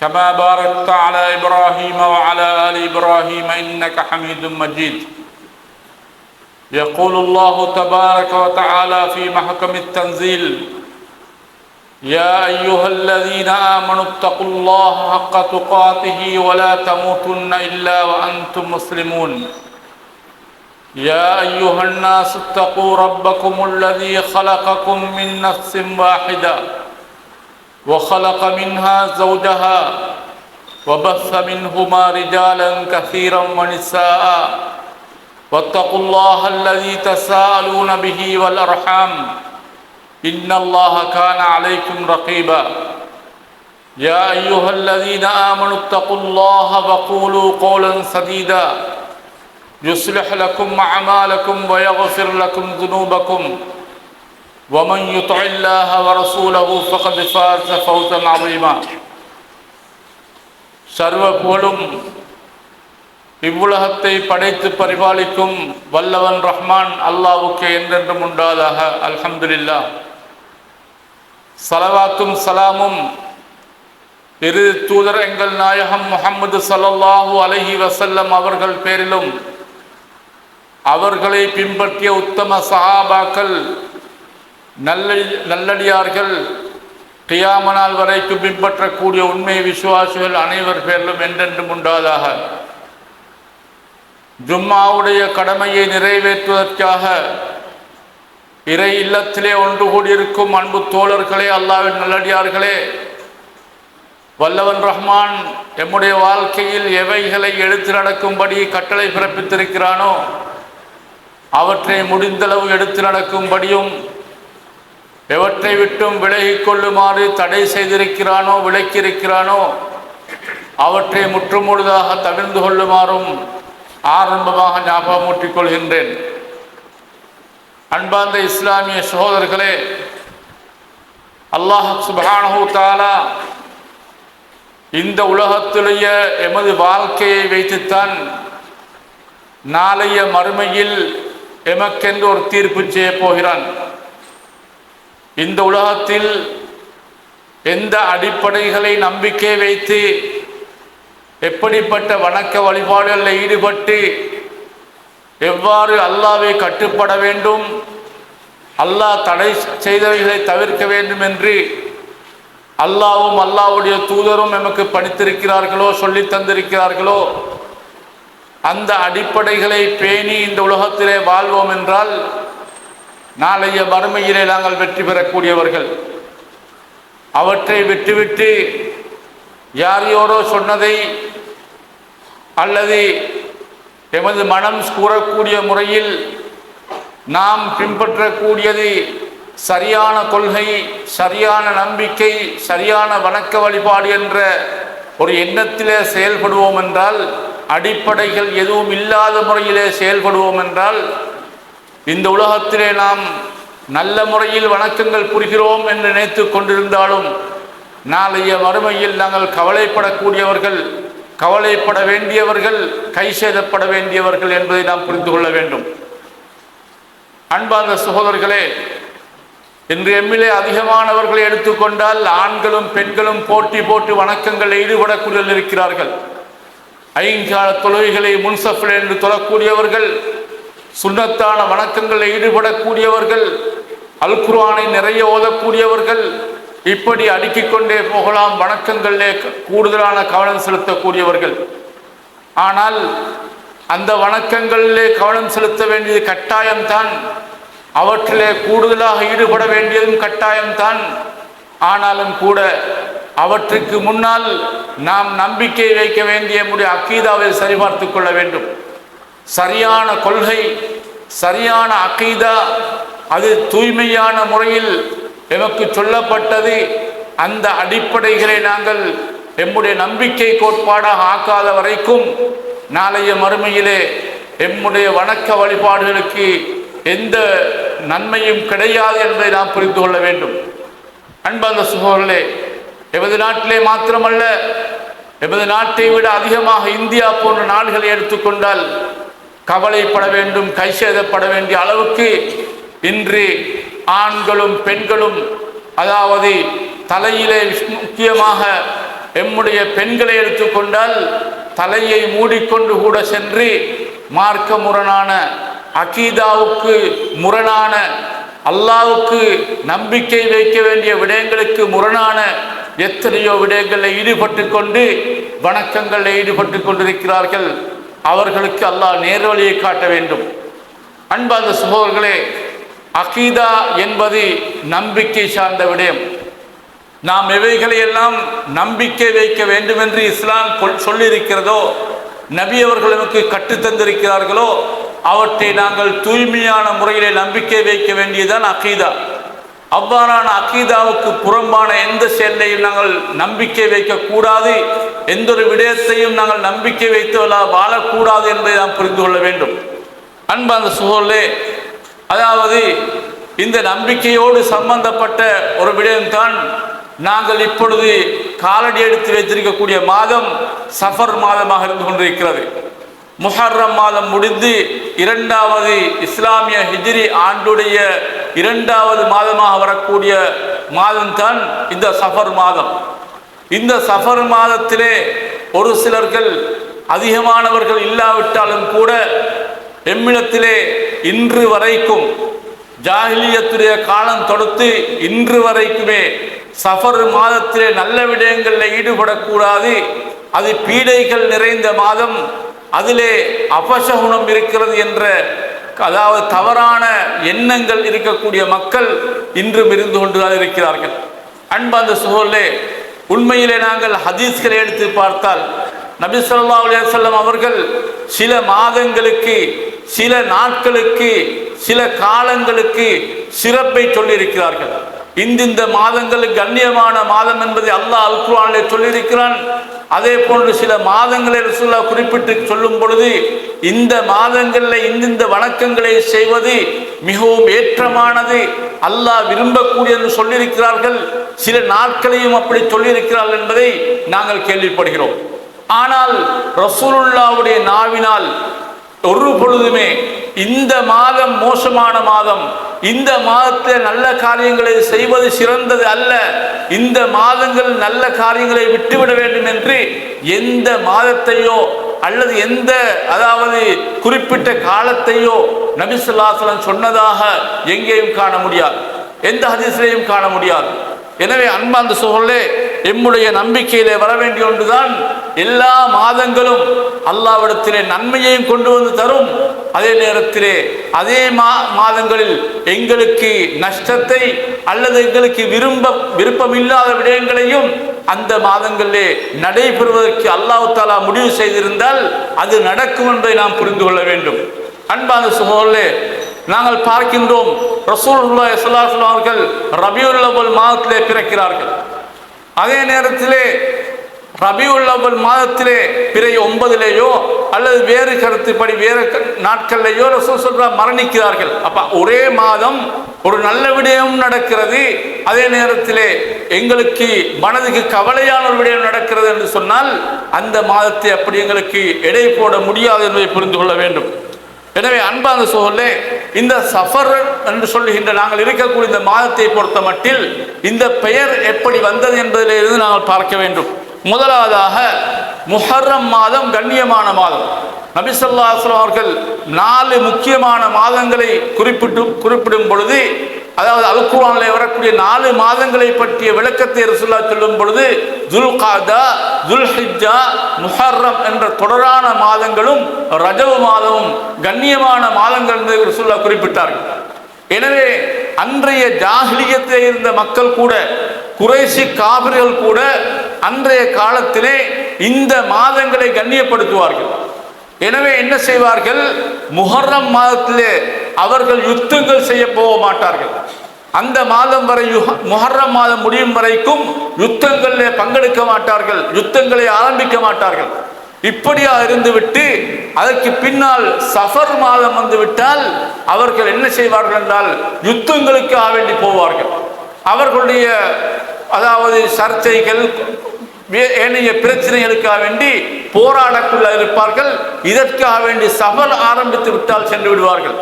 كما باركت على إبراهيم وعلى آل إبراهيم إنك حميد مجيد. يقول الله تبارك وتعالى في محكم التنزيل يا أيها الذين آمنوا اتقوا الله حق تقاته ولا تموتن إلا وأنتم مسلمون. يا أيها الناس اتقوا ربكم الذي خلقكم من نفس واحدة. وخلق منها زوجها وبث منهما رجالا كثيرا ونساء. واتقوا الله الذي تساءلون به والأرحام. إن الله كان عليكم رقيبا. يا أيها الذين آمنوا اتقوا الله وقولوا قولا سديدا. يصلح لكم أعمالكم ويغفر لكم ذنوبكم. ومن يطع الله ورسوله فقد فاز فوزا عظيما சர்வ புகழும் இவ்வுலகத்தை படைத்து பரிபாலிக்கும் வல்லவன் ரஹ்மான் அல்லாவுக்கு என்றென்றும் உண்டாதாக அல்ஹம்துலில்லா சலவாத்தும் சலாமும் இரு தூதர் எங்கள் நாயகம் முகமது சல்லல்லாஹு அலஹி வசல்லம் அவர்கள் பேரிலும் அவர்களை பின்பற்றிய உத்தம சஹாபாக்கள் நல்ல நல்லடியார்கள் கியாமனால் வரைக்கும் பின்பற்றக்கூடிய உண்மை விசுவாசிகள் அனைவர் பேரிலும் என்றென்றும் உண்டாதாக. ஜும்மாவுடைய கடமையை நிறைவேற்றுவதற்காக இறை இல்லத்திலே ஒன்று கூடியிருக்கும் அன்பு தோழர்களே அல்லாவின் நல்லடியார்களே வல்லவன் ரஹ்மான் எம்முடைய வாழ்க்கையில் எவைகளை எடுத்து நடக்கும்படி கட்டளை பிறப்பித்திருக்கிறானோ அவற்றை முடிந்தளவு எடுத்து நடக்கும்படியும் எவற்றை விட்டும் விலகிக் கொள்ளுமாறு தடை செய்திருக்கிறானோ விளக்கியிருக்கிறானோ அவற்றை முற்றுமுழுதாக தவிர்ந்து கொள்ளுமாறும் ஆரம்பமாக ஞாபகமூட்டிக் கொள்கின்றேன். அன்பார்ந்த இஸ்லாமிய சகோதரர்களே அல்லாஹ் சுபானஹூ தாலா இந்த உலகத்திலேயே எமது வாழ்க்கையை வைத்துத்தான் நாளைய மறுமையில் எமக்கென்று ஒரு தீர்ப்பு செய்ய போகிறான். இந்த உலகத்தில் எந்த அடிப்படைகளை நம்பிக்கை வைத்து எப்படிப்பட்ட வணக்க வழிபாடுகளில் ஈடுபட்டு எவ்வாறு அல்லாவை கட்டுப்பட வேண்டும் அல்லாஹ் தடை செய்தவைகளை தவிர்க்க வேண்டும் என்று அல்லாவும் அல்லாவுடைய தூதரும் எமக்கு படித்திருக்கிறார்களோ சொல்லி தந்திருக்கிறார்களோ அந்த அடிப்படைகளை பேணி இந்த உலகத்திலே வாழ்வோம் என்றால் நாளைய வறுமையிலே நாங்கள் வெற்றி பெறக்கூடியவர்கள். அவற்றை விட்டுவிட்டு யாரையோரோ சொன்னதை அல்லது எமது மனம் கூறக்கூடிய முறையில் நாம் பின்பற்றக்கூடியது சரியான கொள்கை சரியான நம்பிக்கை சரியான வணக்க வழிபாடு என்ற ஒரு எண்ணத்திலே செயல்படுவோம் என்றால் அடிப்படைகள் எதுவும் இல்லாத முறையிலே செயல்படுவோம் என்றால் இந்த உலகத்திலே நாம் நல்ல முறையில் வணக்கங்கள் புரிகிறோம் என்று நினைத்து கொண்டிருந்தாலும் நாளைய மறுமையில் நாங்கள் கவலைப்படக்கூடியவர்கள் கவலைப்பட வேண்டியவர்கள் கைசேதப்பட வேண்டியவர்கள் என்பதை நாம் புரிந்து கொள்ள வேண்டும். அன்பார்ந்த சகோதரர்களே இன்று எம்மிலே அதிகமானவர்களை எடுத்துக்கொண்டால் ஆண்களும் பெண்களும் போட்டி போட்டு வணக்கங்களில் ஈடுபடக்கூடிய இருக்கிறார்கள். ஐங்கால தொழுகைகளை முன்சஃபில் என்று தொழக்கூடியவர்கள் சுண்ணத்தான வணக்கங்களில் ஈடுபடக்கூடியவர்கள் அல் குர்ஆனை நிறைய ஓதக்கூடியவர்கள் இப்படி அடுக்கிக் கொண்டே போகலாம் வணக்கங்களிலே கூடுதலான கவனம் செலுத்தக்கூடியவர்கள். ஆனால் அந்த வணக்கங்களிலே கவனம் செலுத்த வேண்டியது கட்டாயம்தான். அவற்றிலே கூடுதலாக ஈடுபட வேண்டியதும் கட்டாயம்தான். ஆனாலும் கூட அவற்றுக்கு முன்னால் நாம் நம்பிக்கை வைக்க வேண்டிய முடிய அக்கீதாவை சரிபார்த்து கொள்ள வேண்டும். சரியான கொள்கை சரியான அகைதா அது தூய்மையான முறையில் எமக்கு சொல்லப்பட்டது. அந்த அடிப்படைகளை நாங்கள் எம்முடைய நம்பிக்கை கோட்பாடாக ஆக்காத வரைக்கும் நாளைய மறுமையிலே எம்முடைய வணக்க வழிபாடுகளுக்கு எந்த நன்மையும் கிடையாது என்பதை நாம் புரிந்து கொள்ள வேண்டும். அன்பந்த சுகோர்களே எமது நாட்டிலே மாத்திரமல்ல எமது நாட்டை விட அதிகமாக இந்தியா போன்ற நாடுகளை எடுத்துக்கொண்டால் கவலைப்பட வேண்டும் கைசேதப்பட வேண்டிய அளவுக்கு இன்று ஆண்களும் பெண்களும் அதாவது தலையிலே முக்கியமாக எம்முடைய பெண்களை எடுத்துக்கொண்டால் தலையை மூடிக்கொண்டு கூட சென்று மார்க்க முரணான அகீதாவுக்கு முரணான அல்லாவுக்கு நம்பிக்கை வைக்க வேண்டிய விடயங்களுக்கு முரணான எத்தனையோ விடயங்களில் ஈடுபட்டு கொண்டு வணக்கங்களில் ஈடுபட்டு கொண்டிருக்கிறார்கள். அவர்களுக்கு அல்லாஹ் நேர்வழியை காட்ட வேண்டும். அன்பார்ந்த சகோதரர்களே அகீதா என்பது நம்பிக்கை சார்ந்த விடயம். நாம் எவைகளை எல்லாம் நம்பிக்கை வைக்க வேண்டும் என்று இஸ்லாம் கொல்- சொல்லியிருக்கிறதோ நபி அவர்கள் நமக்கு கற்றுத்தந்திருக்கிறார்களோ அவற்றை நாங்கள் தூய்மையான முறையிலே நம்பிக்கை வைக்க வேண்டியதுதான் அகீதா. அவ்வாறான அகீதாவுக்கு புறம்பான எந்த செயலையும் நாங்கள் நம்பிக்கை வைக்கக்கூடாது. எந்த ஒரு விடயத்தையும் நாங்கள் நம்பிக்கை வைத்து வாழக்கூடாது என்பதை நாம் புரிந்து கொள்ள வேண்டும். அன்பான சுகோலே அதாவது இந்த நம்பிக்கையோடு சம்பந்தப்பட்ட ஒரு விடயம்தான் நாங்கள் இப்பொழுது காலடி எடுத்து வைத்திருக்கக்கூடிய மாதம் சஃபர் மாதமாக இருந்து கொண்டிருக்கிறது. முஹர்ரம் மாதம் முடிந்து இரண்டாவது இஸ்லாமிய ஹிஜ்ரி ஆண்டுடைய இரண்டாவது மாதமாக வரக்கூடிய மாதம்தான் இந்த சஃபர் மாதம். இந்த சஃபர் மாதத்திலே ஒரு சிலர்கள் அதிகமானவர்கள் இல்லாவிட்டாலும் கூட எம்மிடத்திலே இன்று வரைக்கும் ஜாகிலியத்துடைய காலம் தொடுத்து இன்று வரைக்குமே சஃபர் மாதத்திலே நல்ல விடயங்களில் ஈடுபடக்கூடாது. அது பீடைகள் நிறைந்த மாதம். அதிலே அபசகுணம் இருக்கிறது என்ற அதாவது தவறான எண்ணங்கள் இருக்கக்கூடிய மக்கள் இன்றும் இருந்து கொண்டுதான் இருக்கிறார்கள். அன்பாந்த சுகோலே உண்மையிலே நாங்கள் ஹதீஸ்களை எடுத்து பார்த்தால் நபி சொல்லா அலைஹி அவர்கள் சில மாதங்களுக்கு சில நாட்களுக்கு சில காலங்களுக்கு சிறப்பை சொல்லியிருக்கிறார்கள். இந்திந்த மாதங்கள் கண்ணியமான மாதம் என்பதை அல்லாஹ் அல் சொல்லியிருக்கிறான். அதே போன்று சில மாதங்களை ரசுல்லா குறிப்பிட்டு சொல்லும் பொழுது இந்த மாதங்களில் இந்திந்த வணக்கங்களை செய்வது மிகவும் ஏற்றமானது. அல்லாஹ் விரும்பக்கூடியது என்று சொல்லியிருக்கிறார்கள். சில நாட்களையும் அப்படி சொல்லியிருக்கிறார்கள் என்பதை நாங்கள் கேள்விப்படுகிறோம். ஆனால் ரசூலுல்லாவுடைய நாவினால் ஒரு பொழுதுமே இந்த மாதம் மோசமான மாதம். இந்த மாதத்தில் நல்ல காரியங்களை செய்வது சிறந்தது அல்ல. இந்த மாதங்கள் நல்ல காரியங்களை விட்டுவிட வேண்டும் என்று எந்த மாதத்தையோ அல்லது எந்த அதாவது குறிப்பிட்ட காலத்தையோ நபிசுல்லாசலம் சொன்னதாக எங்கேயும் காண முடியாது. எந்த ஹதீஸ்லையும் காண முடியாது. எனவே அன்பா அந்த சோழே எம்முடைய நம்பிக்கையிலே வர வேண்டிய ஒன்றுதான் எல்லா மாதங்களும் அல்லாவிடத்திலே நன்மையையும் கொண்டு வந்து தரும். அதே நேரத்திலே அதே மா மாதங்களில் எங்களுக்கு நஷ்டத்தை அல்லது எங்களுக்கு விரும்ப விருப்பமில்லாத விடயங்களையும் அந்த மாதங்களிலே நடைபெறுவதற்கு அல்லாஹ் தாலா முடிவு செய்திருந்தால் அது நடக்கும் என்பதை நாம் புரிந்து கொள்ள வேண்டும். அன்பான சுகோலே நாங்கள் பார்க்கின்றோம் ரசூல் அவர்கள் ரபியுல் மாதத்திலே பிறக்கிறார்கள். அதே நேரத்திலே ரபியுல் அவ்வல் மாதத்திலே பிறை ஒன்பதுலேயோ அல்லது வேறு கருத்துப்படி வேறு நாட்கள்லையோ நாட்கள்லேயோ ரசூல் சொல்றா மரணிக்கிறார்கள். அப்ப ஒரே மாதம் ஒரு நல்ல விடயம் நடக்கிறது. அதே நேரத்திலே எங்களுக்கு மனதுக்கு கவலையான ஒரு விடயம் நடக்கிறது என்று சொன்னால் அந்த மாதத்தை அப்படி எங்களுக்கு எடை போட முடியாது என்பதை புரிந்து கொள்ள வேண்டும். எனவே அன்பான சோழலே இந்த சஃபர் என்று சொல்லுகின்ற நாங்கள் இருக்கக்கூடிய இந்த மாதத்தை பொறுத்த மட்டில் இந்த பெயர் எப்படி வந்தது என்பதிலிருந்து நாங்கள் பார்க்க வேண்டும். முதலாவதாக முஹர்ரம் மாதம் கண்ணியமான மாதம். நபிசல்லாஸ்லாம் அவர்கள் நாலு முக்கியமான மாதங்களை குறிப்பிட்டு குறிப்பிடும் பொழுது அதாவது அல் வரக்கூடிய நாலு மாதங்களை பற்றிய விளக்கத்தை ரசுல்லா சொல்லும் பொழுது துல் காதா துல் ஹிஜா முஹர்ரம் என்ற தொடரான மாதங்களும் ரஜவு மாதமும் கண்ணியமான மாதங்கள் என்று ரசுல்லா குறிப்பிட்டார்கள். எனவே அன்றைய ஜாஹிலியத்தில் இருந்த மக்கள் கூட குறைசி காபிர்கள் கூட அன்றைய காலத்திலே இந்த மாதங்களை கண்ணியப்படுத்துவார்கள். எனவே என்ன செய்வார்கள்? முஹர்ரம் மாதத்திலே அவர்கள் யுத்தங்கள் செய்ய போக மாட்டார்கள். அந்த மாதம் வரை யுஹ- முஹர்ரம் மாதம் முடியும் வரைக்கும் யுத்தங்களில் பங்கெடுக்க மாட்டார்கள் யுத்தங்களை ஆரம்பிக்க மாட்டார்கள். இப்படியா இருந்துவிட்டு அதற்கு பின்னால் சஃபர் மாதம் வந்துவிட்டால் அவர்கள் என்ன செய்வார்கள் என்றால் யுத்தங்களுக்காக வேண்டி போவார்கள். அவர்களுடைய அதாவது சர்ச்சைகள் ஏனைய பிரச்சனைகளுக்காக வேண்டி போராடக்குள்ள இருப்பார்கள். இதற்காக வேண்டி சபல் ஆரம்பித்து விட்டால் சென்று விடுவார்கள்.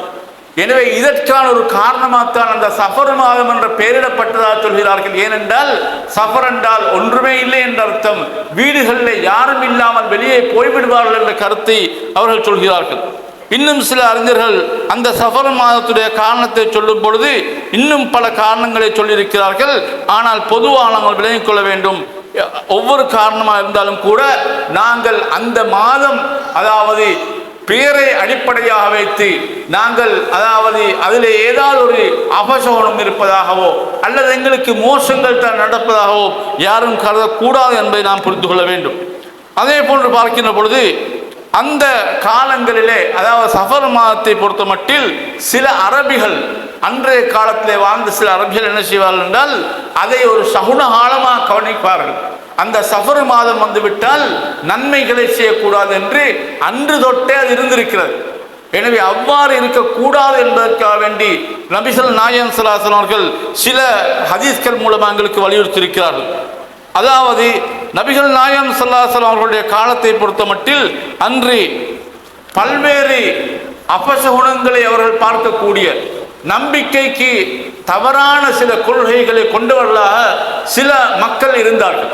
எனவே இதற்கான ஒரு காரணமாகத்தான் அந்த சஃபர் மாதம் என்ற பெயரிடப்பட்டதாக சொல்கிறார்கள். ஏனென்றால் சஃபர் என்றால் ஒன்றுமே இல்லை என்ற அர்த்தம். வீடுகளில் யாரும் இல்லாமல் வெளியே போய்விடுவார்கள் என்ற கருத்தை அவர்கள் சொல்கிறார்கள். இன்னும் சில அறிஞர்கள் அந்த சஃபர் மாதத்துடைய காரணத்தை சொல்லும் பொழுது இன்னும் பல காரணங்களை சொல்லியிருக்கிறார்கள். ஆனால் பொதுவாக நாங்கள் விளங்கிக் கொள்ள வேண்டும். ஒவ்வொரு காரணமாக இருந்தாலும் கூட நாங்கள் அந்த மாதம் அதாவது பேரை அடிப்படையாக வைத்து நாங்கள் அதாவது அதில் ஏதாவது ஒரு அபசோகனம் இருப்பதாகவோ அல்லது எங்களுக்கு மோசங்கள் தான் நடப்பதாகவோ யாரும் கருதக்கூடாது என்பதை நாம் புரிந்து கொள்ள வேண்டும். அதே போன்று பார்க்கின்ற பொழுது அந்த காலங்களிலே அதாவது சஃபர் மாதத்தை பொறுத்த மட்டில் சில அரபிகள் அன்றைய காலத்திலே வாழ்ந்த சில அரபிகள் என்ன செய்வார்கள் என்றால் அதை ஒரு சகுன காலமாக கவனிப்பார்கள். அந்த சஃபர் மாதம் வந்துவிட்டால் நன்மைகளை செய்யக்கூடாது என்று அன்று தொட்டே அது இருந்திருக்கிறது. எனவே அவ்வாறு இருக்கக்கூடாது என்பதற்காக வேண்டி நபிசல் நாயன் சலாசன் அவர்கள் சில ஹதீஸ்கள் மூலமாக எங்களுக்கு வலியுறுத்தியிருக்கிறார்கள். அதாவது நபிகள் நாயம் சல்லாசலம் அவர்களுடைய காலத்தை பொறுத்த மட்டில் அன்று பல்வேறு அபசகுணங்களை அவர்கள் பார்க்கக்கூடிய நம்பிக்கைக்கு தவறான சில கொள்கைகளை கொண்டவர்களாக சில மக்கள் இருந்தார்கள்.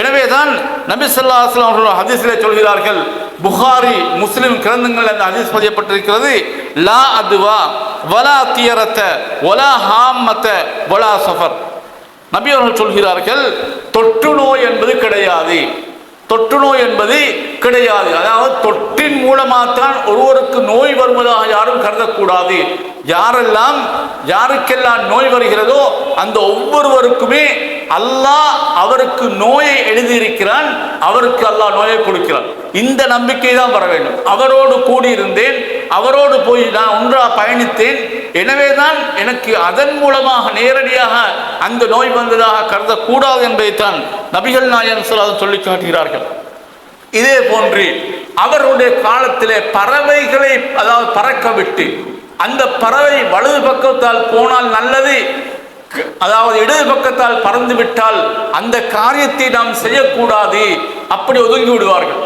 எனவேதான் நபி சொல்லா அஸ்லாம் அவர்கள் ஹதீஸிலே சொல்கிறார்கள் புகாரி முஸ்லிம் கிரந்தங்கள் அந்த ஹதீஸ் பதியப்பட்டிருக்கிறது லா அதுவா வலா தியரத்தை ஒலா ஹாமத்த வலா சஃபர். நபி அவர்கள் சொல்கிறார்கள் தொற்று நோய் என்பது கிடையாது. தொற்று நோய் என்பது கிடையாது. அதாவது தொற்றின் மூலமாகத்தான் ஒருவருக்கு நோய் வருவதாக யாரும் கருதக்கூடாது. யாரெல்லாம் யாருக்கெல்லாம் நோய் வருகிறதோ அந்த ஒவ்வொருவருக்குமே அல்லாஹ் அவருக்கு நோயை எழுதியிருக்கிறான் அவருக்கு அல்லாஹ் நோயை கொடுக்கிறான். இந்த நம்பிக்கை தான் வர வேண்டும். அவரோடு கூடியிருந்தேன் அவரோடு போய் நான் ஒன்றாக பயணித்தேன். எனவே தான் எனக்கு அதன் மூலமாக நேரடியாக அந்த நோய் வந்ததாக கருதக்கூடாது என்பதைத்தான் நபிகள் நாயன் சொல்லாத சொல்லி காட்டுகிறார்கள். இதே போன்று அவருடைய காலத்திலே பறவைகளை அதாவது பறக்க விட்டு அந்த பறவை வலது பக்கத்தால் போனால் நல்லது. அதாவது இடது பக்கத்தால் பறந்து விட்டால் அந்த காரியத்தை நாம் செய்யக்கூடாது. அப்படி ஒதுங்கி விடுவார்கள்.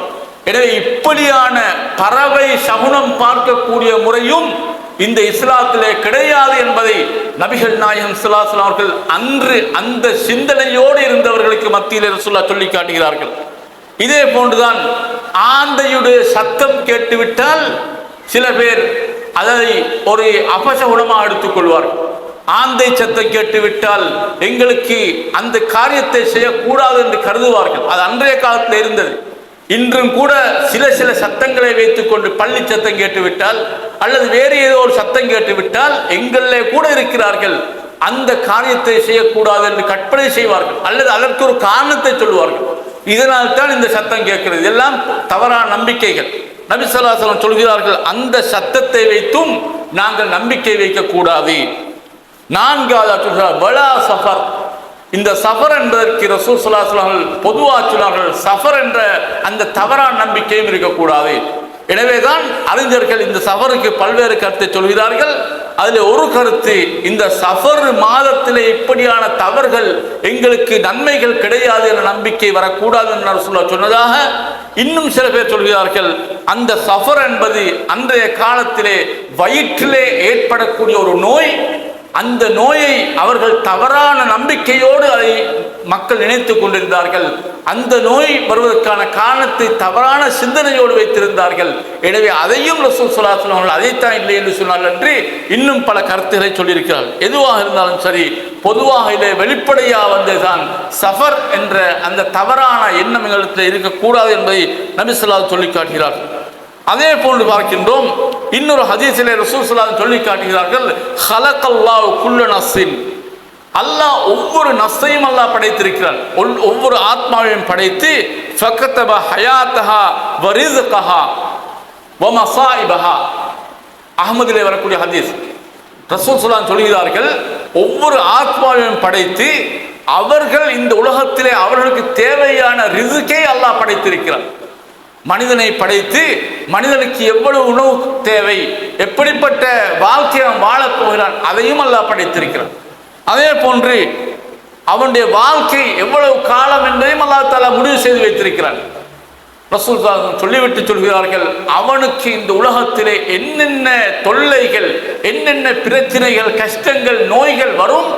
எனவே இப்படியான பறவை சகுனம் பார்க்கக்கூடிய முறையும் இந்த இஸ்லாத்திலே கிடையாது என்பதை நபிகள் நாயகம் ஸல்லல்லாஹு அவர்கள் அன்று அந்த சிந்தனையோடு இருந்தவர்களுக்கு மத்தியில் ரசூல்லா சொல்லி காட்டுகிறார்கள். இதே போன்றுதான் ஆந்தையுடைய சத்தம் கேட்டுவிட்டால் சில பேர் அதை ஒரு அபசகுணமாக எடுத்துக்கொள்வார்கள் ஆந்தை சத்தம் கேட்டுவிட்டால் எங்களுக்கு அந்த காரியத்தை செய்யக்கூடாது என்று கருதுவார்கள். அது அன்றைய காலத்தில் இருந்தது. இன்றும் கூட சில சில சத்தங்களை வைத்துக்கொண்டு பள்ளி சத்தம் கேட்டுவிட்டால் அல்லது வேறு ஏதோ ஒரு சத்தம் கேட்டுவிட்டால் எங்களிலே கூட இருக்கிறார்கள். அந்த காரியத்தை செய்யக்கூடாது என்று கற்பனை செய்வார்கள். அல்லது அதற்கு ஒரு காரணத்தை சொல்வார்கள் இதனால் தான் இந்த சத்தம் கேட்கிறது. இதெல்லாம் தவறான நம்பிக்கைகள். நபி சொல்கிறார்கள் அந்த சத்தத்தை வைத்தும் நாங்கள் நம்பிக்கை வைக்கக்கூடாது. நான்காவது சொல்கிறார் வலா சஃபர். இந்த சஃபர் என்பதற்கு ரசூல் ஸல்லல்லாஹு பொதுவாக சொன்னார்கள் சஃபர் என்ற அந்த தவறான நம்பிக்கையும் இருக்கக்கூடாது. எனவேதான் அறிஞர்கள் இந்த சஃபருக்கு பல்வேறு கருத்தை சொல்கிறார்கள். அதில் ஒரு கருத்து இந்த சஃபர் மாதத்திலே இப்படியான தவறுகள் எங்களுக்கு நன்மைகள் கிடையாது என்ற நம்பிக்கை வரக்கூடாது என்று சொல்ல சொன்னதாக இன்னும் சில பேர் சொல்கிறார்கள். அந்த சஃபர் என்பது அன்றைய காலத்திலே வயிற்றிலே ஏற்படக்கூடிய ஒரு நோய் அந்த நோயை அவர்கள் தவறான நம்பிக்கையோடு அதை மக்கள் நினைத்துக் கொண்டிருந்தார்கள். அந்த நோய் வருவதற்கான காரணத்தை தவறான சிந்தனையோடு வைத்திருந்தார்கள். எனவே அதையும் ரசூல் சலாஹம் அவர்கள் அதைத்தான் இல்லை என்று சொன்னார்கள் என்று இன்னும் பல கருத்துக்களை சொல்லியிருக்கிறார். எதுவாக இருந்தாலும் சரி பொதுவாக இதை வெளிப்படையாக வந்ததுதான். சஃபர் என்ற அந்த தவறான எண்ணம் எங்களிடத்தில் இருக்கக்கூடாது என்பதை நபி சொல்லி காட்டுகிறார்கள். அதே போன்று பார்க்கின்றோம். இன்னொரு ஹதீஸிலே ரசூல் சொல்லி காட்டுகிறார்கள் ஹலக்கல்லாஹு குல்ல நஸ்ஸின் அல்லாஹ் ஒவ்வொரு நஸ்ஸையும் அல்லாஹ் படைத்திருக்கிறான். ஒவ்வொரு ஆத்மாவையும் படைத்து ஃபக்கத்தப ஹயாத்தஹா வரிஸ்கஹா வ அகமதிலே வரக்கூடிய ஹதீஸ். ரசூல் ஸல்லல்லாஹு சொல்கிறார்கள் ஒவ்வொரு ஆத்மாவையும் படைத்து அவர்கள் இந்த உலகத்திலே அவர்களுக்கு தேவையான ரிசுக்கே அல்லாஹ் படைத்திருக்கிறார் மனிதனை படைத்து மனிதனுக்கு எவ்வளவு உணவு தேவை எப்படிப்பட்ட வாழ்க்கையை அவன் வாழப் போகிறான் அதையும் அல்லாஹ் படைத்திருக்கிறான். அதே போன்று அவனுடைய வாழ்க்கை எவ்வளவு காலம் என்பதையும் அல்லாஹ் தாலா முடிவு செய்து வைத்திருக்கிறான். ரசூல் சொல்லிவிட்டு சொல்கிறார்கள் அவனுக்கு இந்த உலகத்திலே என்னென்ன தொல்லைகள் என்னென்ன பிரச்சனைகள் கஷ்டங்கள் நோய்கள் வரும்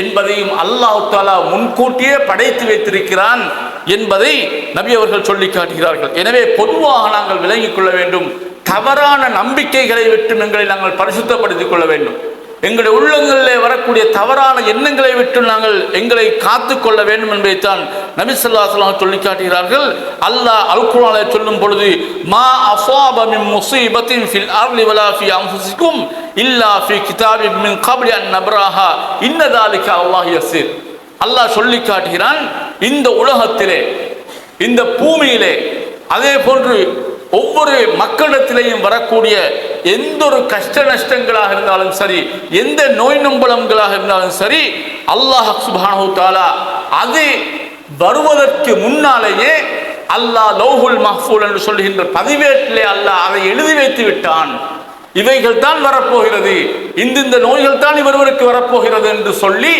என்பதையும் அல்லாஹ் தாலா முன்கூட்டியே படைத்து வைத்திருக்கிறான். என்பதை நபி அவர்கள் சொல்லி காட்டுகிறார்கள். எனவே பொதுவாக நாங்கள் விளங்கிக் கொள்ள வேண்டும். தவறான நம்பிக்கைகளை விட்டு எங்களை நாங்கள் பரிசுத்தப்படுத்திக் கொள்ள வேண்டும். எங்களுடைய உள்ளங்களிலே வரக்கூடிய தவறான எண்ணங்களை விட்டு நாங்கள் எங்களை காத்து கொள்ள வேண்டும் என்பதைத்தான் நபி சொல்லி காட்டுகிறார்கள். அல்லாஹ் அல் சொல்லும் பொழுது மா அஃபாபமின் முசீபத்தின் ஃபில் அர்லி வலா ஃபி இல்லா ஃபி கிதாபின் மின் கபடி அன் நப்ராஹா. இன்ன அல்லாஹ் யசீர் அல்லாஹ் சொல்லி காட்டுகிறான் இந்த உலகத்திலே இந்த பூமியிலே அதே போன்று ஒவ்வொரு மக்களிடத்திலேயும் வரக்கூடிய எந்த ஒரு கஷ்ட நஷ்டங்களாக இருந்தாலும் சரி எந்த நோய் நம்பளங்களாக இருந்தாலும் சரி அல்லாஹ் சுப்ஹானஹு தஆலா அது வருவதற்கு முன்னாலேயே அல்லாஹ் லௌஹுல் மஹ்பூல் என்று சொல்கின்ற பதிவேட்டிலே அல்லாஹ் அதை எழுதி வைத்து விட்டான். இவைகள் தான் வரப்போகிறது. இந்த இந்த நோய்கள் தான் இவர்களுக்கு வரப்போகிறது என்று சொல்லி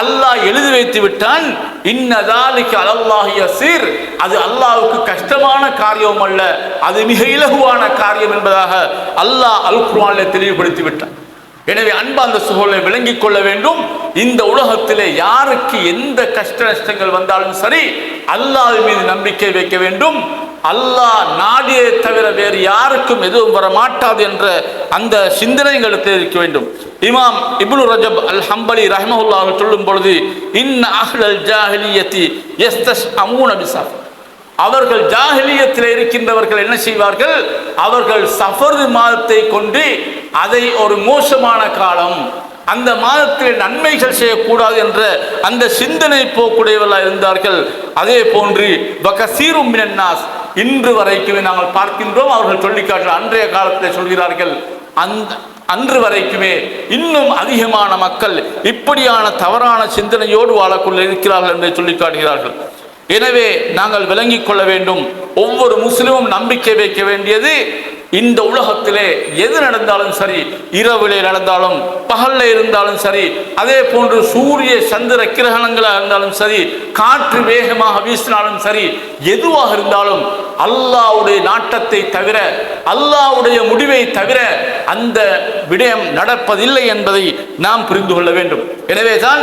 அல்லாஹ் எழுதி வைத்து விட்டான். இன்னதாலிக்கு அலல்லாஹி யசீர். அது அல்லாஹ்வுக்கு கஷ்டமான காரியம் அல்ல. அது மிக இலகுவான காரியம் என்பதாக அல்லாஹ் அல் குர்ஆனிலே தெளிவுபடுத்தி விட்டான். எனவே அன்பார்ந்த சூழலை விளங்கிக் கொள்ள வேண்டும். இந்த உலகத்திலே யாருக்கு எந்த கஷ்ட நஷ்டங்கள் வந்தாலும் சரி அல்லாஹ் மீது நம்பிக்கை வைக்க வேண்டும். அல்லாஹ் நாடியை தவிர வேறு யாருக்கும் எதுவும் வர மாட்டாது என்ற அந்த சிந்தனைகளுக்கு இருக்க வேண்டும். இமாம் இப்னு ரஜப் அல் ஹம்பலி ரஹ்மஹுல்லாஹ் சொல்லும் பொழுது இன் அஹ்லல் ஜாஹிலியத்தி எஸ்தஸ் அமூன பிசாஃப். அவர்கள் ஜாஹிலியத்தில் இருக்கின்றவர்கள் என்ன செய்வார்கள்? அவர்கள் சஃபர்து மாதத்தை கொண்டு அதை ஒரு மோசமான காலம் அந்த மாதத்தில் நன்மைகள் செய்யக்கூடாது என்ற அந்த சிந்தனை போக்குடையவர்களாக இருந்தார்கள். அதே போன்று பகசீரும் மினன்னாஸ் இன்று வரைக்குமே நாங்கள் பார்க்கின்றோம். அவர்கள் சொல்லிக்காட்டு அன்றைய காலத்தில் சொல்கிறார்கள் அந்த அன்று வரைக்குமே இன்னும் அதிகமான மக்கள் இப்படியான தவறான சிந்தனையோடு வாழக்குள்ள இருக்கிறார்கள் என்று சொல்லி காட்டுகிறார்கள். எனவே நாங்கள் விளங்கிக் கொள்ள வேண்டும். ஒவ்வொரு முஸ்லிமும் நம்பிக்கை வைக்க வேண்டியது இந்த உலகத்திலே எது நடந்தாலும் சரி இரவிலே நடந்தாலும் பகல்ல இருந்தாலும் சரி அதே போன்று சூரிய சந்திர கிரகணங்களாக இருந்தாலும் சரி காற்று வேகமாக வீசினாலும் சரி எதுவாக இருந்தாலும் அல்லாஹ்வுடைய நாட்டத்தை தவிர அல்லாஹ்வுடைய முடிவை தவிர அந்த விடயம் நடப்பதில்லை என்பதை நாம் புரிந்து கொள்ள வேண்டும். எனவே தான்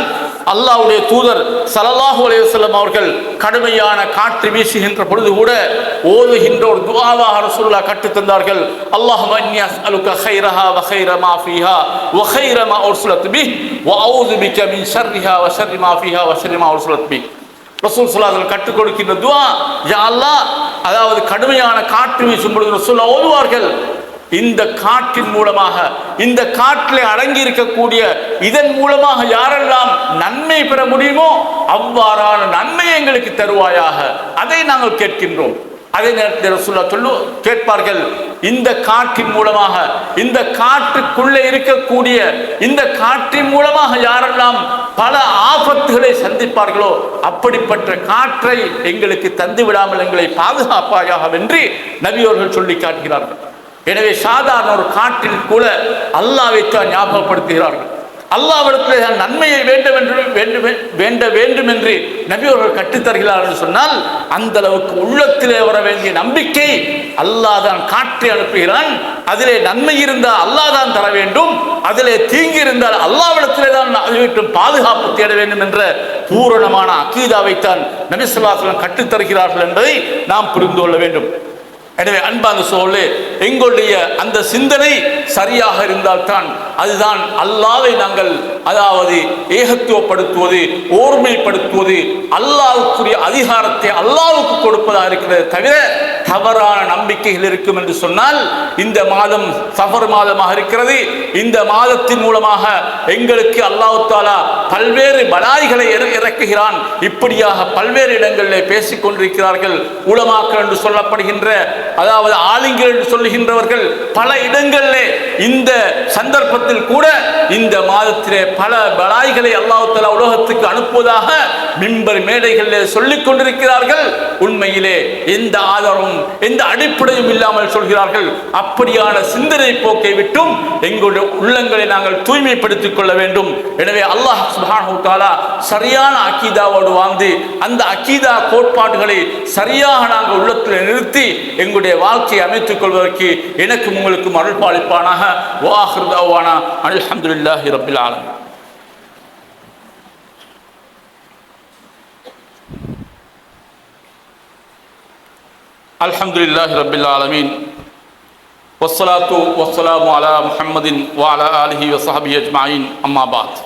அல்லாஹ்வுடைய தூதர் ஸல்லல்லாஹு அலைஹி அவர்கள் கடுமையான காற்று வீசுகின்ற பொழுது கூட ஓதுகின்ற ஒரு துஆவாக ரசூலுல்லாஹ் கற்றுத் தந்தார்கள். அல்லாஹும்ம இன்னி அஸ்அலுக கைரஹா வ கைர மா ஃபீஹா வ கைர மா உர்சிலத் பிக மின் ஷர்ரிஹா வ ஷர்ரி மா ஃபீஹா வ ஷர்ரி மா உர்சிலத் ரசூல் ஸல்லல்லாஹு கற்றுக் கொடுக்கின்ற துஆ யா அல்லாஹ் அதாவது கடுமையான காற்று வீசும் பொழுது ரசூல் ஓதுவார்கள். இந்த காற்றின் மூலமாக இந்த காற்றில் அடங்கி இருக்கக்கூடிய இதன் மூலமாக யாரெல்லாம் நன்மை பெற முடியுமோ அவ்வாறான நன்மை எங்களுக்கு தருவாயாக. அதை நாங்கள் கேட்கின்றோம். அதே நேரத்தில் சொல்ல சொல்லு கேட்பார்கள் இந்த காற்றின் மூலமாக இந்த காற்றுக்குள்ளே இருக்கக்கூடிய இந்த காற்றின் மூலமாக யாரெல்லாம் பல ஆபத்துகளை சந்திப்பார்களோ அப்படிப்பட்ட காற்றை எங்களுக்கு தந்து விடாமல் எங்களை பாதுகாப்பாயாக வென்று நபியோர்கள் சொல்லி காட்டுகிறார்கள். எனவே சாதாரண ஒரு காற்றில் கூட அல்லாஹ்வைத்தான் ஞாபகப்படுத்துகிறார்கள். அல்லாவிடத்தில் நன்மையை வேண்டும் என்று வேண்டும் வேண்ட வேண்டும் என்று நபி அவர்கள் கற்றுத்தருகிறார் என்று சொன்னால் அந்த அளவுக்கு உள்ளத்திலே வர வேண்டிய நம்பிக்கை அல்லாஹ் தான் காற்றி அனுப்புகிறான். அதிலே நன்மை இருந்தால் அல்லாஹ் தான் தர வேண்டும். அதிலே தீங்கு இருந்தால் அல்லாவிடத்திலே தான் அதுவிட்டும் பாதுகாப்பு தேட வேண்டும் என்ற பூரணமான அக்கீதாவைத்தான் நபி சொல்லாசலம் கற்றுத்தருகிறார்கள் என்பதை நாம் புரிந்து கொள்ள வேண்டும். எனவே அன்பான சோழே எங்களுடைய அந்த சிந்தனை சரியாக இருந்தால்தான் அதுதான் அல்லாவை நாங்கள் அதாவது ஏகத்துவப்படுத்துவது ஓர்மைப்படுத்துவது அல்லாவுக்குரிய அதிகாரத்தை அல்லாவுக்கு கொடுப்பதாக இருக்கிறது தவிர தவறான நம்பிக்கைகள் இருக்கும் என்று சொன்னால் இந்த மாதம் சஃபர் மாதமாக இருக்கிறது. இந்த மாதத்தின் மூலமாக எங்களுக்கு அல்லாஹ் தாலா பல்வேறு பலாய்களை இறக்குகிறான். இப்படியாக பல்வேறு இடங்களில் பேசிக் கொண்டிருக்கிறார்கள். உளமாக்கள் என்று சொல்லப்படுகின்ற அதாவது ஆளுங்கள் என்று சொல்லுகின்றவர்கள் பல இடங்களிலே இந்த சந்தர்ப்பத்தை உலகத்தில் கூட இந்த மாதத்திலே பல பலாய்களை அல்லாஹு தலா உலகத்துக்கு அனுப்புவதாக மிம்பர் மேடைகளில் சொல்லிக் கொண்டிருக்கிறார்கள். உண்மையிலே எந்த ஆதாரமும் எந்த அடிப்படையும் இல்லாமல் சொல்கிறார்கள். அப்படியான சிந்தனை போக்கை விட்டும் எங்களுடைய உள்ளங்களை நாங்கள் தூய்மைப்படுத்திக் கொள்ள வேண்டும். எனவே அல்லாஹ் சுப்ஹானஹு தஆலா சரியான அக்கீதாவோடு வாழ்ந்து அந்த அக்கீதா கோட்பாடுகளை சரியாக நாங்கள் உள்ளத்தில் நிறுத்தி எங்களுடைய வாழ்க்கையை அமைத்துக் கொள்வதற்கு எனக்கும் உங்களுக்கும் அருள்பாளிப்பானாக பாலிப்பானாக வாஹிர் தவானா அல்ஹம்துலில்லாஹி ரபில் ஆலமீன் வஸ்ஸலாத்து வஸ்ஸலாமு அலா முஹம்மதின் வ அலா ஆலிஹி வசஹபி அஜ்மாயின் அம்மாபாத்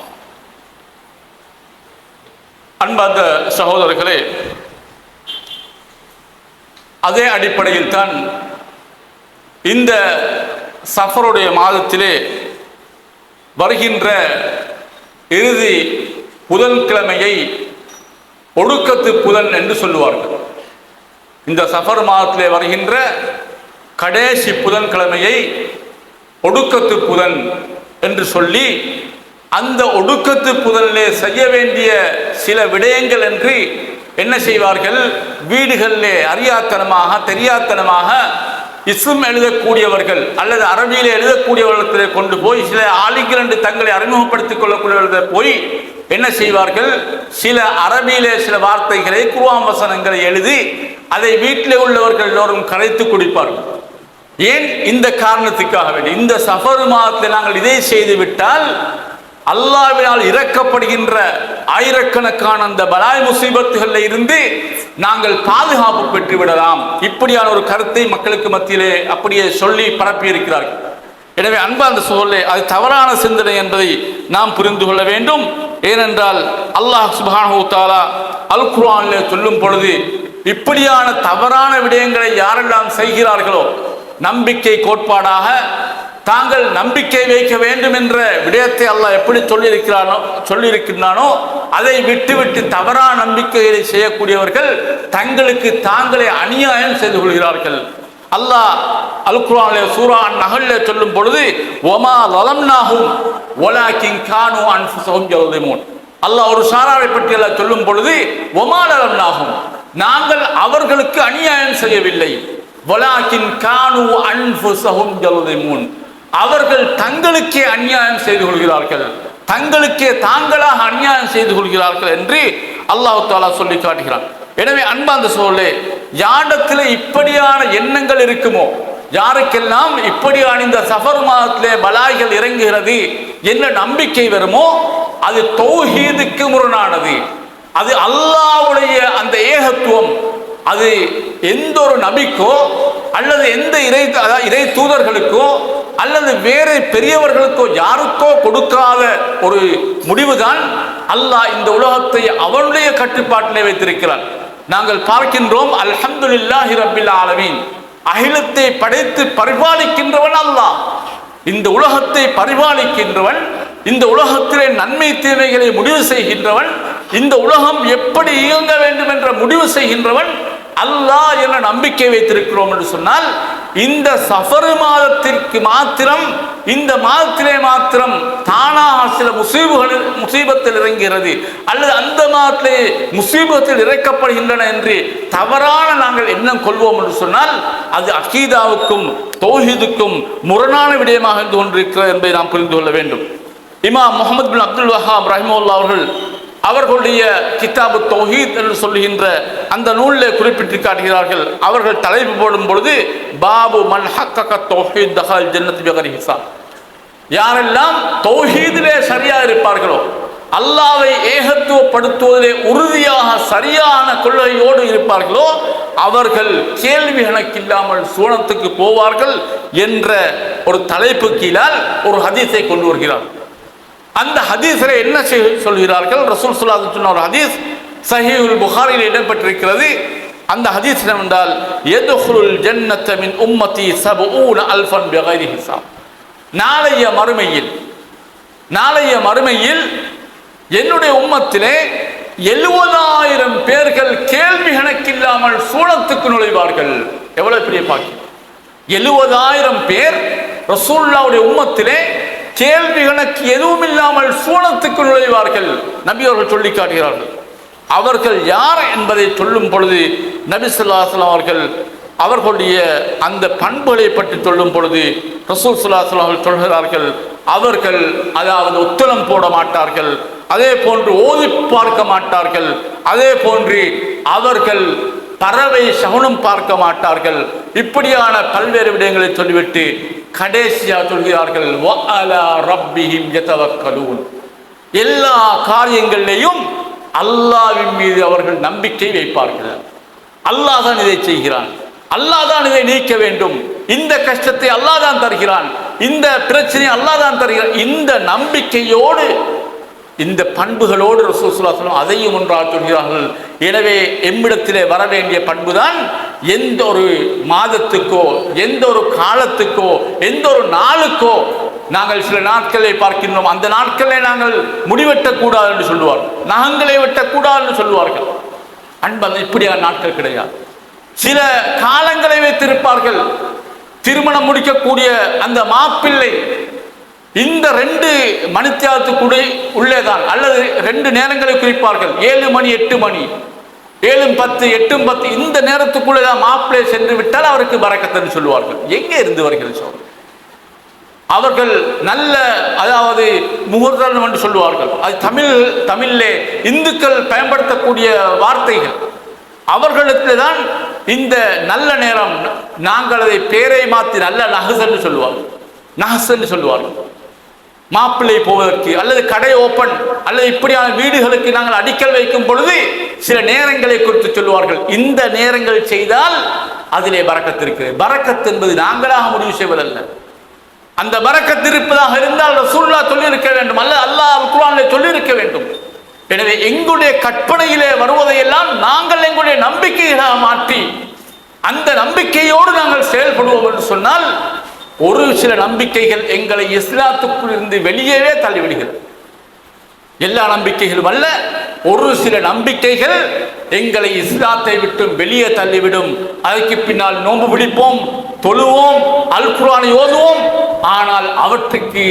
அன்பார்ந்த சகோதரர்களே அதே அடிப்படையில் தான் இந்த சஃபருடைய மாதத்திலே வருகின்ற இறுதி புதன்கிழமையை ஒடுக்கத்து புதன் என்று சொல்லுவார்கள். இந்த சஃபர் மாதத்திலே வருகின்ற கடைசி புதன்கிழமையை ஒடுக்கத்து புதன் என்று சொல்லி அந்த ஒடுக்கத்து புதனிலே செய்ய வேண்டிய சில விடயங்கள் என்று என்ன செய்வார்கள்? வீடுகளிலே அறியாத்தனமாக தெரியாத்தனமாக இஸ்லம் எழுதக்கூடியவர்கள் அல்லது அரபியில் எழுதக்கூடியவர்களை கொண்டு போய் சில ஆளிகள் தங்களை அறிமுகப்படுத்திக் கொள்ளக்கூடியவர்களை போய் என்ன செய்வார்கள்? சில அரபியிலே சில வார்த்தைகளை குருவாம் வசனங்களை எழுதி அதை வீட்டில் உள்ளவர்கள் எல்லோரும் கரைத்து குடிப்பார்கள். ஏன்? இந்த காரணத்துக்காக வேண்டி. இந்த சஃபர் மாதத்தில் நாங்கள் இதை செய்து விட்டால் அல்லாவினால் இறக்கப்படுகின்ற ஆயிரக்கணக்கான அந்த பலாய் முசீபத்துகளில் இருந்து நாங்கள் பாதுகாப்பு பெற்று விடலாம் இப்படியான ஒரு கருத்தை மக்களுக்கு மத்தியிலே அப்படியே சொல்லி பரப்பி இருக்கிறார்கள் எனவே அந்த சூழலே அது தவறான சிந்தனை என்பதை நாம் புரிந்து கொள்ள வேண்டும். ஏனென்றால் அல்லாஹ் சுப்ஹானஹு தஆலா அல் குர்ஆனிலே சொல்லும் பொழுது இப்படியான தவறான விடயங்களை யாரெல்லாம் செய்கிறார்களோ நம்பிக்கை கோட்பாடாக தாங்கள் நம்பிக்கை வைக்க வேண்டும் என்ற விடயத்தை அல்லாஹ் எப்படி சொல்லியிருக்கிறானோ சொல்லியிருக்கின்றானோ அதை விட்டுவிட்டு தவறான நம்பிக்கைகளை செய்யக்கூடியவர்கள் தங்களுக்கு தாங்களே அநியாயம் செய்து கொள்கிறார்கள். அல்லாஹ் அல் சூரான் நகல்ல சொல்லும் பொழுது ஒமா லலம்னாகும் ஒலா கிங் கானு அன்புசோம் ஜெருதிமோன் அல்லாஹ் ஒரு சாராரை பற்றி எல்லாம் சொல்லும் பொழுது ஒமா லலம்னாகும் நாங்கள் அவர்களுக்கு அநியாயம் செய்யவில்லை. ஒலாக்கின் கானு அன்புசகும் ஜெருதிமோன் அவர்கள் தங்களுக்கே அநியாயம் செய்து கொள்கிறார்கள். தங்களுக்கே தாங்களாக அநியாயம் செய்து கொள்கிறார்கள் என்று அல்லாஹ் தாலா சொல்லி காட்டுகிறான். எனவே அன்பாந்த சோழே யாரிடத்தில் இப்படியான எண்ணங்கள் இருக்குமோ? யாருக்கெல்லாம் இப்படியான இந்த சஃபர் மாதத்திலே பலாய்கள் இறங்குகிறது என்ன நம்பிக்கை வருமோ? அது தௌஹீதுக்கு முரணானது. அது அல்லாவுடைய அந்த ஏகத்துவம். அது எந்த ஒரு நபிக்கோ அல்லது எந்த இறை அதாவது இறை தூதர்களுக்கோ அல்லது வேறு பெரியவர்களுக்கோ யாருக்கோ கொடுக்காத ஒரு முடிவுதான் அல்லாஹ் இந்த உலகத்தை அவனுடைய கட்டுப்பாட்டிலே வைத்திருக்கிறான். நாங்கள் பார்க்கின்றோம் அல்ஹம்துலில்லாஹி ரப்பில் ஆலமீன். அகிலத்தை படைத்து பரிபாலிக்கின்றவன் அல்லாஹ். இந்த உலகத்தை பரிபாலிக்கின்றவன் இந்த உலகத்திலே நன்மை தீமைகளை முடிவு செய்கின்றவன் இந்த உலகம் எப்படி இயங்க வேண்டும் என்ற முடிவு செய்கின்றவன் அல்லாஹ் என்ற நம்பிக்கை வைத்திருக்கிறோம் என்று சொன்னால் இந்த சஃபர் மாதத்திற்கு மாத்திரம் இந்த மாதத்திலே மாத்திரம் தானாக சில முசீபுகள் முசீபத்தில் இறங்குகிறது. அல்லது அந்த மாதத்திலே முசீபத்தில் இறக்கப்படுகின்றன என்று தவறான நாங்கள் எண்ணம் கொள்வோம் என்று சொன்னால் அது அகீதாவுக்கும் தோஹிதுக்கும் முரணான விடயமாக இருந்து கொண்டிருக்கிறது என்பதை நாம் புரிந்து கொள்ள வேண்டும். இமாம் முகமது பின் அப்துல் வஹாப் ரஹிமுல்லா அவர்கள் அவர்களுடைய கிதாபு தௌஹீத் என்று சொல்லுகின்ற அந்த நூலில் குறிப்பிட்டு காட்டுகிறார்கள். அவர்கள் தலைப்பு போடும் பொழுது பாபு மன் ஹக்கக தௌஹீத் தஹால் ஜன்னத் ஹிசாப் யாரெல்லாம் தௌஹீதிலே சரியா இருப்பார்களோ அல்லாவை ஏகத்துவப்படுத்துவதிலே உறுதியாக சரியான கொள்கையோடு இருப்பார்களோ அவர்கள் கேள்வி கணக்கில்லாமல் சூனத்துக்கு போவார்கள் என்ற ஒரு தலைப்பு கீழால் ஒரு ஹதீஸை கொண்டு வருகிறார். அந்த ஹதீஸில் என்ன சொல்கிறார்கள்? ரசூல் சுல்லா சொன்ன ஒரு ஹதீஸ் சஹீல் புகாரில் இடம்பெற்றிருக்கிறது. அந்த ஹதீஸ் என்னவென்றால் எதுகுல் ஜன்னத்தமின் உம்மத்தி உம்மதி ஊன அல்ஃபன் பிகைரி ஹிசாப். நாளைய மறுமையில் நாளைய மறுமையில் என்னுடைய உம்மத்திலே எழுபதாயிரம் பேர்கள் கேள்வி கணக்கில்லாமல் சூழத்துக்கு நுழைவார்கள். எவ்வளவு பெரிய பாக்கியம்? எழுபதாயிரம் பேர் ரசூல்லாவுடைய உம்மத்திலே கேள்வி கணக்கு எதுவும் இல்லாமல் சூனத்துக்கு நுழைவார்கள். நபி அவர்கள் சொல்லி காட்டுகிறார்கள். அவர்கள் யார் என்பதை சொல்லும் பொழுது நபிசுல்லாஸ்லாம் அவர்கள் அவர்களுடைய அந்த பண்புகளை பற்றி சொல்லும் பொழுது ரசூல் சுல்லாஸ்லாம் அவர்கள் சொல்கிறார்கள் அவர்கள் அதாவது உத்தரம் போட மாட்டார்கள் அதே போன்று ஓதி பார்க்க மாட்டார்கள் அதே போன்று அவர்கள் பறவை சகுனம் பார்க்க மாட்டார்கள் இப்படியான பல்வேறு விடயங்களை சொல்லிவிட்டு கடைசியா சொல்கிறார்கள் எல்லா காரியங்களிலேயும் அல்லாஹ்வின் மீது அவர்கள் நம்பிக்கை வைப்பார்கள். அல்லாஹ் தான் இதை செய்கிறான். அல்லாஹ் தான் இதை நீக்க வேண்டும். இந்த கஷ்டத்தை அல்லாஹ் தான் தருகிறான். இந்த பிரச்சனையை அல்லாஹ் தான் தருகிறான். இந்த நம்பிக்கையோடு இந்த பண்புகளோடு ரசூல் அதையும் ஒன்றால் சொல்கிறார்கள். எனவே எம்மிடத்திலே வர வேண்டிய பண்புதான் எந்த ஒரு மாதத்துக்கோ எந்த ஒரு காலத்துக்கோ எந்த ஒரு நாளுக்கோ நாங்கள் சில நாட்களை பார்க்கின்றோம். அந்த நாட்களை நாங்கள் முடிவெட்டக்கூடாது என்று சொல்லுவார். நகங்களை வெட்டக்கூடாது என்று சொல்லுவார்கள். அன்பன் இப்படியான நாட்கள் கிடையாது. சில காலங்களை வைத்திருப்பார்கள். திருமணம் முடிக்கக்கூடிய அந்த மாப்பிள்ளை இந்த ரெண்டு மணித்தியாலத்துக்குடி உள்ளேதான். அல்லது ரெண்டு நேரங்களை குறிப்பார்கள். ஏழு மணி எட்டு மணி. ஏழும் பத்து எட்டும் பத்து. இந்த நேரத்துக்குள்ளே தான் மாப்பிள்ளை சென்று விட்டால் அவருக்கு பறக்கத்தன்னு சொல்லுவார்கள். எங்கே இருந்து வருகிறது சொல் அவர்கள் நல்ல அதாவது முகூர்த்தம் என்று சொல்லுவார்கள். அது தமிழ் தமிழிலே இந்துக்கள் பயன்படுத்தக்கூடிய வார்த்தைகள். அவர்களுக்கு தான் இந்த நல்ல நேரம் நாங்கள் அதை பேரை மாற்றி நல்ல நகசன்னு சொல்லுவார்கள். நகசன்னு சொல்லுவார்கள். மாப்பிள்ளை போவதற்கு அல்லது கடை ஓப்பன் அல்லது இப்படியான வீடுகளுக்கு நாங்கள் அடிக்கல் வைக்கும் பொழுது சில நேரங்களை குறித்து சொல்லுவார்கள். இந்த நேரங்கள் செய்தால் அதிலே பறக்கத்து இருக்கிறது. பறக்கத் என்பது நாங்களாக முடிவு செய்வதல்ல. அந்த பறக்கத்து இருப்பதாக இருந்தால் ரசூல்லா சொல்லி இருக்க வேண்டும். அல்ல அல்லாஹ் குரானிலே சொல்லி இருக்க வேண்டும். எனவே எங்களுடைய கற்பனையிலே வருவதையெல்லாம் நாங்கள் எங்களுடைய நம்பிக்கைகளாக மாற்றி அந்த நம்பிக்கையோடு நாங்கள் செயல்படுவோம் என்று சொன்னால் ஒரு சில நம்பிக்கைகள் எங்களை இஸ்லாத்துக்குள் இருந்து வெளியவே தள்ளிவிடுகிறது. எல்லா நம்பிக்கைகளும் அல்ல ஒரு சில நம்பிக்கைகள் எங்களை இஸ்லாத்தை விட்டு வெளியே தள்ளிவிடும். அதற்கு பின்னால் நோன்பு பிடிப்போம் தொழுவோம் அல் குரானை ஓதுவோம். ஆனால் அவற்றுக்கு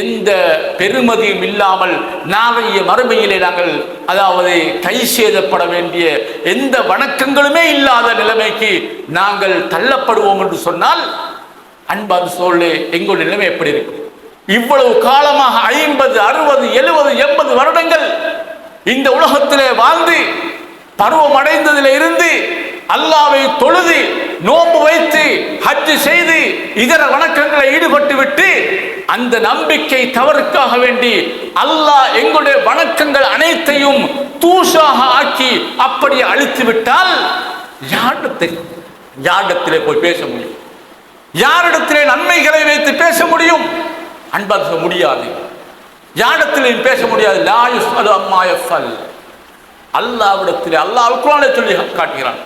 எந்த பெருமதியும் இல்லாமல் நாளைய மறுமையிலே நாங்கள் அதாவது கை சேதப்பட வேண்டிய எந்த வணக்கங்களுமே இல்லாத நிலைமைக்கு நாங்கள் தள்ளப்படுவோம் என்று சொன்னால் அன்பான சோழே எங்களுடைய நிலைமை எப்படி இருக்கு? இவ்வளவு காலமாக ஐம்பது அறுபது எழுபது எண்பது வருடங்கள் இந்த உலகத்திலே வாழ்ந்து பருவம் அடைந்ததில் இருந்து அல்லாவை தொழுது நோம்பு வைத்து ஹஜ் செய்து இதர வணக்கங்களை ஈடுபட்டு விட்டு அந்த நம்பிக்கை தவறுக்காக வேண்டி அல்லாஹ் எங்களுடைய வணக்கங்கள் அனைத்தையும் தூஷாக ஆக்கி அப்படி அழித்து விட்டால் யாரிடத்தில் யாரிடத்திலே போய் பேச முடியும்? யாரிடத்திலே நன்மைகளை வைத்து பேச முடியும்? அன்பாக முடியாது. யாரிடத்திலே பேச முடியாது? லாயுஸ் யுஸ்அலு அம்மா யஃபல் அல்லாவிடத்திலே அல்லாஹ் அல்குரானை சொல்லி காட்டுகிறான்.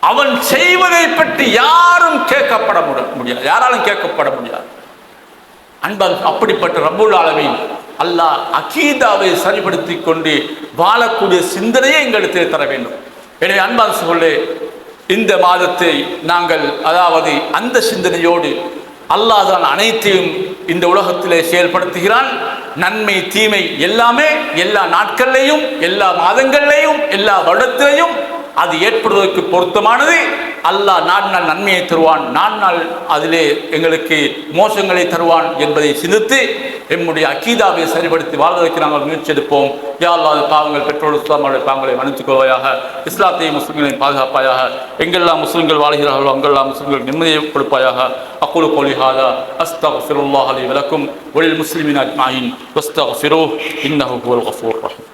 அவன் செய்வதை பற்றி யாரும் கேட்கப்பட முடியாது. யாராலும் கேட்கப்பட முடியாது. அன்பால் அப்படிப்பட்ட ரப்புல் ஆலமீன் அல்லாஹ் அகீதாவை சரிப்படுத்தி கொண்டு வாழக்கூடிய சிந்தனையை எங்களிடத்தில் தர வேண்டும். எனவே அன்பால் சொல்லே இந்த மாதத்தை நாங்கள் அதாவது அந்த சிந்தனையோடு அல்லாஹ் தான் அனைத்தையும் இந்த உலகத்திலே செயல்படுத்துகிறான். நன்மை தீமை எல்லாமே எல்லா நாட்கள்லையும் எல்லா மாதங்கள்லையும் எல்லா வருடத்திலையும் அது ஏற்படுவதற்கு பொருத்தமானது. அல்லாஹ் நான் நாள் நன்மையை தருவான் நான் நாள் அதிலே எங்களுக்கு மோசங்களை தருவான் என்பதை சிந்தித்து எம்முடைய அக்கீதாவை சரிபடுத்தி வாழ்வதற்கு நாங்கள் முயற்சி எடுப்போம். யா பாவங்கள் பெற்றோர் இஸ்லாமுடைய பாவங்களை மன்னித்துக்கொள்வாயாக. இஸ்லாத்தையும் முஸ்லிம்களையும் பாதுகாப்பாயாக. எங்கெல்லாம் முஸ்லிம்கள் வாழ்கிறார்களோ அங்கெல்லாம் முஸ்லிம்கள் நிம்மதியை கொடுப்பாயாக. அக்குழு கோலி ஹாதா அஸ்தக்ஃபிருல்லாஹ் லி விளக்கும் வலில் முஸ்லிமின் அஜ்மாயின் வஸ்தக்ஃபிருஹ் இன்னஹு ஹுவல் கஃபூர் ரஹீம்.